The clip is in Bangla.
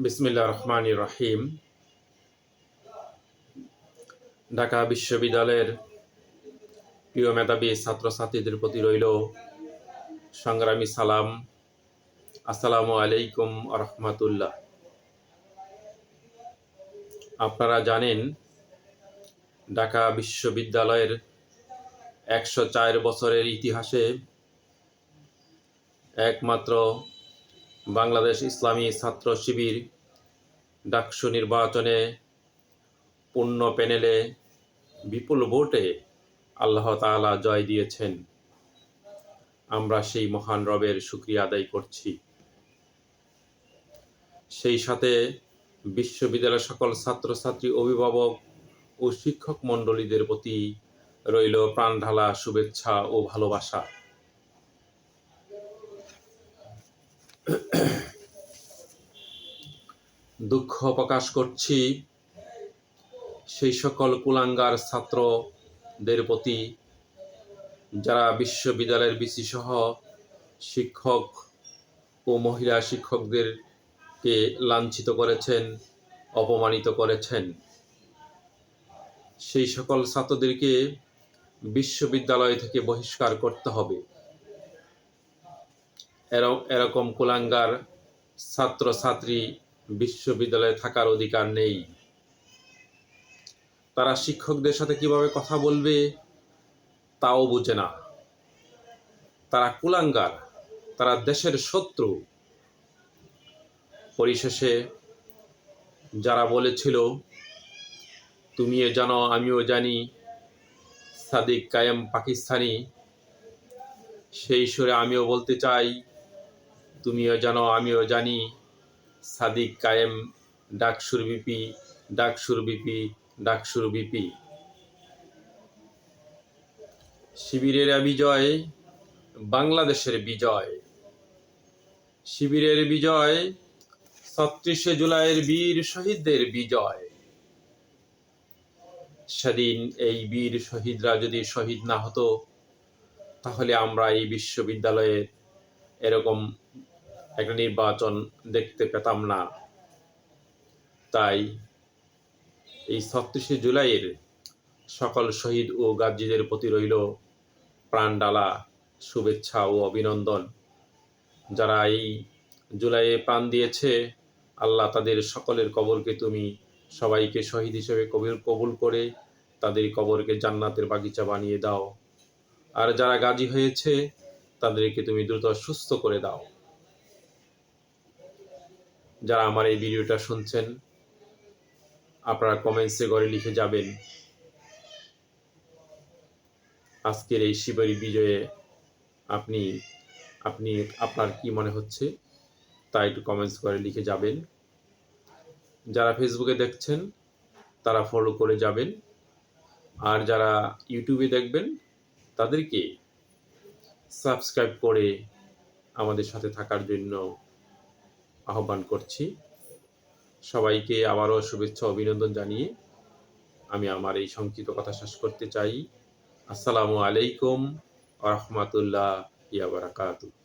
বিসমিল্লা রহমান রহিম। ঢাকা বিশ্ববিদ্যালয়ের প্রিয় মেধাবী ছাত্রছাত্রীদের প্রতি রইল সংগ্রামী সালাম। আসসালামু আলাইকুম রহমতুল্লাহ। আপনারা জানেন, ঢাকা বিশ্ববিদ্যালয়ের একশো চার বছরের ইতিহাসে একমাত্র বাংলাদেশ ইসলামী ছাত্র শিবির ডাকসু নির্বাচনে পূর্ণ প্যানেলে বিপুল ভোটে আল্লাহ তাআলা জয় দিয়েছেন। আমরা সেই মহান রবের শুক্রিয়া আদায় করছি। সেই সাথে বিশ্ববিদ্যালয়ের সকল ছাত্রছাত্রী, অভিভাবক ও শিক্ষক মণ্ডলীদের প্রতি রইল প্রাণঢালা শুভেচ্ছা ও ভালোবাসা। দুঃখ প্রকাশ করছি। সেই সকল কুলাঙ্গার ছাত্রদের প্রতি, যারা বিশ্ববিদ্যালয়ের বিসি সহ শিক্ষক ও মহিলা শিক্ষকদেরকে লাঞ্ছিত করেছেন, অপমানিত করেছেন। সেই সকল ছাত্রদেরকে বিশ্ববিদ্যালয় থেকে বহিষ্কার করতে হবে। এর- এরকম কুলাঙ্গার ছাত্র ছাত্রী বিশ্ববিদ্যালয়ে থাকার অধিকার নেই। তারা শিক্ষকদের সাথে কীভাবে কথা বলবে, তাও বুঝে না। তারা কুলাঙ্গার, তারা দেশের শত্রু। পরিশেষে যারা বলেছিল, তুমিও জানো, আমিও জানি, সাদিক কায়েম পাকিস্তানি। সেই সুরে আমিও বলতে চাই, তুমিও জানো, আমিও জানি। সাদিক কায়েম, ডাকসুর বিপি ডাকসুর বিপি ডাকসুর বিপি। শিবিরের বিজয়, বাংলাদেশের বিজয়। শিবিরের বিজয়, ছত্রিশে জুলাইয়ের বীর শহীদদের বিজয়। সেদিন এই বীর শহীদরা যদি শহীদ না হতো, তাহলে আমরা এই বিশ্ববিদ্যালয়ে এরকম একটা নির্বাচন দেখতে পেতাম না। তাই এই ছত্রিশে জুলাইয়ের সকল শহীদ ও গাজীদের প্রতি রইল প্রাণডালা, শুভেচ্ছা ও অভিনন্দন। যারা এই জুলাইয়ে প্রাণ দিয়েছে, আল্লাহ তাদের সকলের কবরকে তুমি সবাইকে শহীদ হিসেবে কবির কবুল করে তাদের কবরকে জান্নাতের বাগিচা বানিয়ে দাও। আর যারা গাজী হয়েছে, তাদেরকে তুমি দ্রুত সুস্থ করে দাও। যারা আমার এই ভিডিওটা শুনছেন, আপনারা কমেন্টসে ঘরে লিখে যাবেন আজকের এই শিবরী বিজয়ে আপনি আপনি, আপনার কি মনে হচ্ছে, তা একটু কমেন্টস করে লিখে যাবেন। যারা ফেসবুকে দেখছেন, তারা ফলো করে যাবেন। আর যারা ইউটিউবে দেখবেন, তাদেরকে সাবস্ক্রাইব করে আমাদের সাথে থাকার জন্য আহ্বান করছি। সবাইকে আবারও শুভেচ্ছা, অভিনন্দন জানিয়ে আমি আমার এই সংক্ষিপ্ত কথা শেষ করতে চাই। আসসালামু আলাইকুম রহমতুল্লাহ ইয়া বারাকাতুহ।